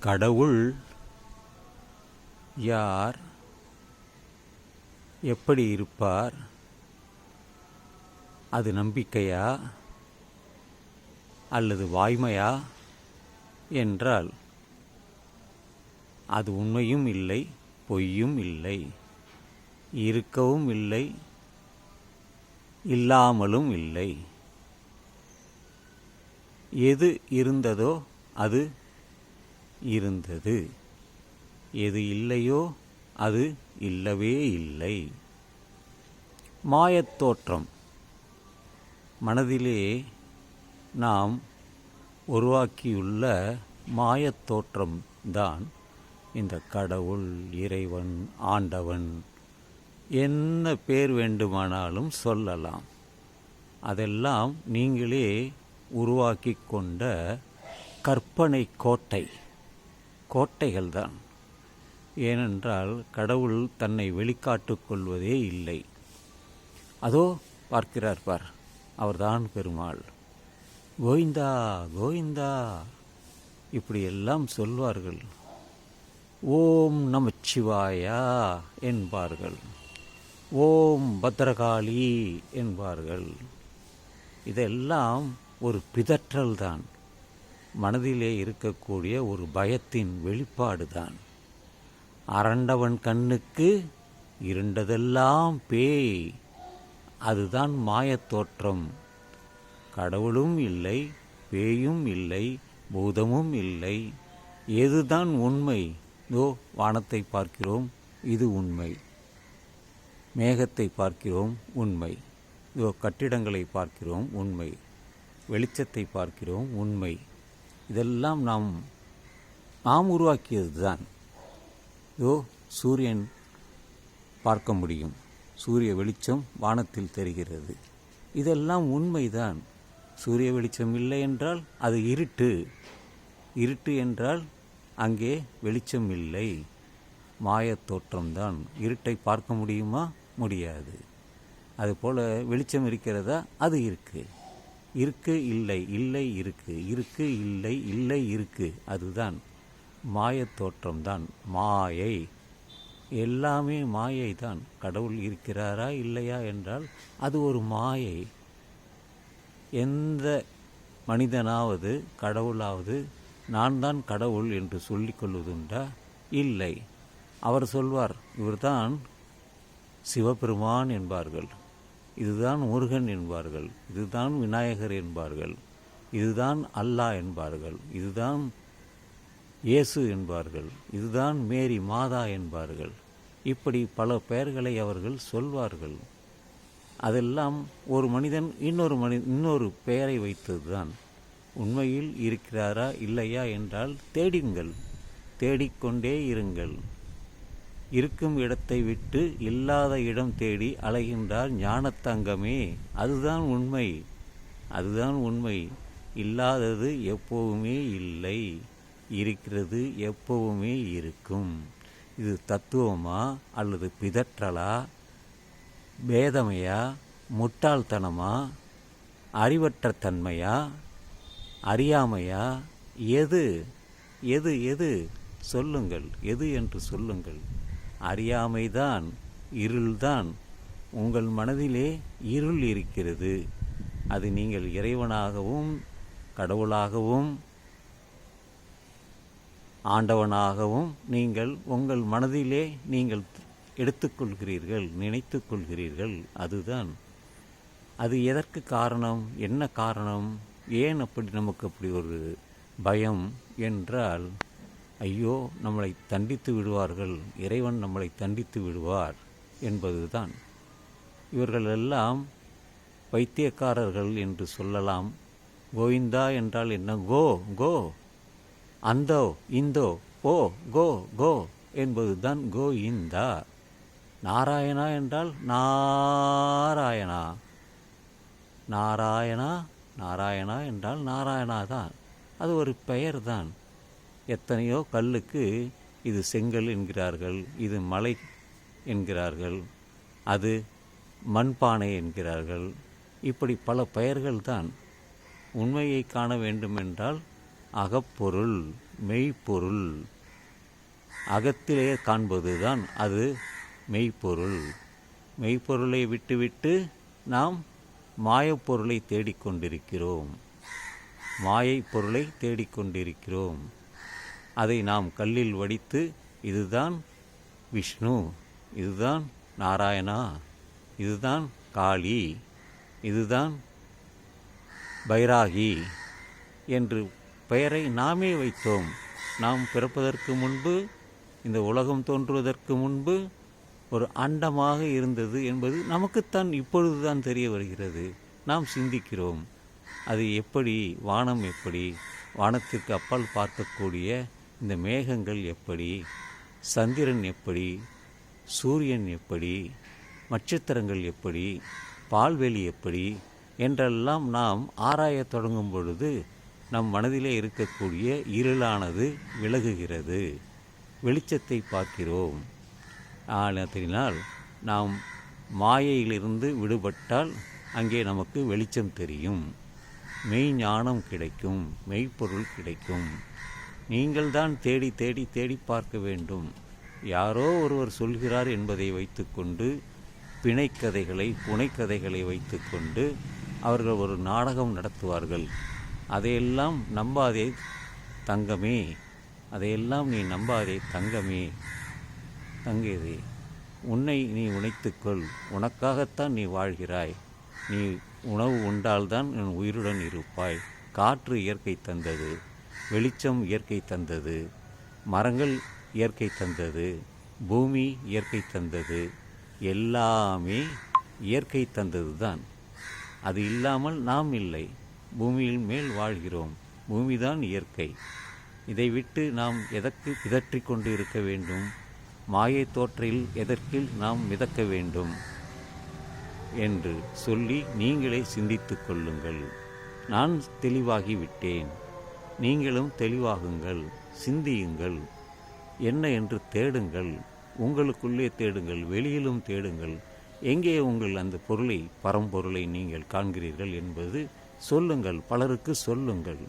கடவுள் யார்? எப்படி இருப்பார்? அது நம்பிக்கையா? அல்லது வாய்மையா? என்றால் அது உண்மையும் இல்லை பொய்யும் இல்லை இருக்கவும் இல்லை இல்லாமலும் இல்லை. எது இருந்ததோ அது இருந்தது. எது இல்லையோ அது இல்லவே இல்லை. மாயத்தோற்றம் மனதிலே நாம் உருவாக்கியுள்ள மாயத்தோற்றம் தான் இந்த கடவுள் இறைவன் ஆண்டவன் என்ன பேர் வேண்டுமானாலும் சொல்லலாம். அதெல்லாம் நீங்களே உருவாக்கி கொண்ட கற்பனை கோட்டை. கோட்டைகள்தான். ஏனென்றால் கடவுள் தன்னை வெளிக்காட்டுக் கொள்வதே இல்லை. அதோ பார்க்கிறார் பார் அவர்தான் பெருமாள். கோவிந்தா கோவிந்தா இப்படியெல்லாம் சொல்வார்கள். ஓம் நமச்சிவாயா என்பார்கள். ஓம் பத்ரகாளி என்பார்கள். இதெல்லாம் ஒரு பிதற்றல் தான் மனதிலே இருக்கக்கூடிய ஒரு பயத்தின் வெளிப்பாடு தான் அரண்டவன் கண்ணுக்கு இருண்டதெல்லாம் பேய். அதுதான் மாயத்தோற்றம் கடவுளும் இல்லை பேயும் இல்லை பூதமும் இல்லை. எதுதான் உண்மை? இதோ வானத்தை பார்க்கிறோம் இது உண்மை. மேகத்தை பார்க்கிறோம் உண்மை. இதோ கட்டிடங்களை பார்க்கிறோம் உண்மை. வெளிச்சத்தை பார்க்கிறோம் உண்மை. இதெல்லாம் நாம் நாம் உருவாக்கியது தான் இதோ சூரியன் பார்க்க முடியும். சூரிய வெளிச்சம் வானத்தில் தெரிகிறது. இதெல்லாம் உண்மைதான். சூரிய வெளிச்சம் இல்லை என்றால் அது இருட்டு. இருட்டு என்றால் அங்கே வெளிச்சம் இல்லை. மாயத் தோற்றம்தான். இருட்டை பார்க்க முடியுமா? முடியாது. அதுபோல் வெளிச்சம் இருக்கிறதா? அது இருக்குது இருக்கு இல்லை இல்லை இருக்கு. இருக்கு இல்லை இல்லை இருக்கு. அதுதான் மாயத் தோற்றம்தான். மாயை. எல்லாமே மாயை தான் கடவுள் இருக்கிறாரா இல்லையா என்றால் அது ஒரு மாயை. எந்த மனிதனாவது கடவுளாவது நான் தான் கடவுள் என்று சொல்லிக்கொள்வதுண்டா இல்லை. அவர் சொல்வார் இவர்தான் சிவபெருமான் என்பார்கள். இதுதான் முருகன் என்பார்கள் இதுதான் விநாயகர் என்பார்கள் இதுதான் அல்லாஹ் என்பார்கள் இதுதான் இயேசு என்பார்கள் இதுதான் மேரி மாதா என்பார்கள். இப்படி பல பெயர்களை அவர்கள் சொல்வார்கள். அதெல்லாம் ஒரு மனிதன் இன்னொரு மனி இன்னொரு பெயரை வைத்ததுதான். உண்மையில் இருக்கிறாரா இல்லையா என்றால் தேடுங்கள் தேடிக்கொண்டே இருங்கள். இருக்கும் இடத்தை விட்டு இல்லாத இடம் தேடி அலைகின்றார் ஞானத்தங்கமே. அதுதான் உண்மை. அதுதான் உண்மை. இல்லாதது எப்போவுமே இல்லை. இருக்கிறது எப்போவுமே இருக்கும். இது தத்துவமா அல்லது பிதற்றலா? பேதமையா? முட்டாள்தனமா? அறிவற்ற தன்மையா? அறியாமையா? எது? எது எது? சொல்லுங்கள். எது என்று சொல்லுங்கள். அறியாமைதான் இருள்தான். உங்கள் மனதிலே இருள் இருக்கிறது. அது நீங்கள் இறைவனாகவும் கடவுளாகவும் ஆண்டவனாகவும் நீங்கள் உங்கள் மனதிலே நீங்கள் எடுத்துக்கொள்கிறீர்கள் நினைத்து கொள்கிறீர்கள் அதுதான். அது எதற்கு காரணம்? என்ன காரணம்? ஏன் அப்படி நமக்கு அப்படி ஒரு பயம் என்றால் ஐயோ நம்மளை தண்டித்து விடுவார்கள். இறைவன் நம்மளை தண்டித்து விடுவார் என்பதுதான். இவர்களெல்லாம் வைத்தியக்காரர்கள் என்று சொல்லலாம். கோவிந்தா என்றால் என்ன? கோ கோ. அந்தோ இந்தோ ஓ கோ கோ என்பதுதான் கோவிந்தா. நாராயணா என்றால் நாராயணா. நாராயணா நாராயணா என்றால் நாராயணா தான் அது ஒரு பெயர் தான் எத்தனையோ கல்லுக்கு இது செங்கல் என்கிறார்கள் இது மலை என்கிறார்கள் அது மண்பானை என்கிறார்கள். இப்படி பல பெயர்கள் தான் உண்மையை காண வேண்டுமென்றால் அகப்பொருள் மெய்ப்பொருள். அகத்திலே காண்பதுதான் அது மெய்ப்பொருள். மெய்ப்பொருளை விட்டுவிட்டு நாம் மாயப்பொருளை தேடிக்கொண்டிருக்கிறோம். மாயை பொருளை தேடிக்கொண்டிருக்கிறோம். அதை நாம் கல்லில் வடித்து இதுதான் விஷ்ணு இதுதான் நாராயணா இதுதான் காளி இதுதான் பைராகி என்று பெயரை நாமே வைத்தோம். நாம் பிறப்பதற்கு முன்பு இந்த உலகம் தோன்றுவதற்கு முன்பு ஒரு அண்டமாக இருந்தது என்பது நமக்குத்தான் இப்பொழுதுதான் தெரிய வருகிறது. நாம் சிந்திக்கிறோம். அது எப்படி வானம் எப்படி வானத்திற்கு அப்பால் பார்க்கக்கூடிய இந்த மேகங்கள் எப்படி சந்திரன் எப்படி சூரியன் எப்படி நட்சத்திரங்கள் எப்படி பால்வெளி எப்படி என்றெல்லாம் நாம் ஆராயத் தொடங்கும் பொழுது நம் மனதிலே இருக்கக்கூடிய இருளானது விலகுகிறது. வெளிச்சத்தை பார்க்கிறோம். ஆனதினால் நாம் மாயையிலிருந்து விடுபட்டால் அங்கே நமக்கு வெளிச்சம் தெரியும். மெய் ஞானம் கிடைக்கும் மெய்ப்பொருள் கிடைக்கும். நீங்கள்தான் தேடி தேடி தேடி பார்க்க வேண்டும். யாரோ ஒருவர் சொல்கிறார் என்பதை வைத்துக்கொண்டு பிணைக்கதைகளை புனைக்கதைகளை வைத்துக்கொண்டு அவர்கள் ஒரு நாடகம் நடத்துவார்கள். அதையெல்லாம் நம்பாதே தங்கமே. அதையெல்லாம் நீ நம்பாதே தங்கமே. தங்கேதே உன்னை நீ உணைத்துக்கொள். உனக்காகத்தான் நீ வாழ்கிறாய். நீ உணவு உண்டால்தான் என் உயிருடன் இருப்பாய். காற்று இயற்கை தந்தது. வெளிச்சம் இயற்கை தந்தது மரங்கள் இயற்கை தந்தது பூமி இயற்கை தந்தது எல்லாமே இயற்கை தந்தது தான் அது இல்லாமல் நாம் இல்லை பூமியின் மேல் வாழ்கிறோம் பூமிதான் இயற்கை. இதை விட்டு நாம் எதற்கு பிதற்றி கொண்டு இருக்க வேண்டும்? மாயை தோற்றில் எதற்கில் நாம் மிதக்க வேண்டும்? என்று சொல்லி நீங்களே சிந்தித்து கொள்ளுங்கள். நான் தெளிவாகிவிட்டேன். நீங்களும் தெளிவாகுங்கள் சிந்தியுங்கள் என்ன என்று தேடுங்கள் உங்களுக்குள்ளே தேடுங்கள் வெளியிலும் தேடுங்கள் எங்கே உங்கள் அந்த பொருளை பரம்பொருளை நீங்கள் காண்கிறீர்கள் என்பது சொல்லுங்கள் பலருக்கு சொல்லுங்கள்.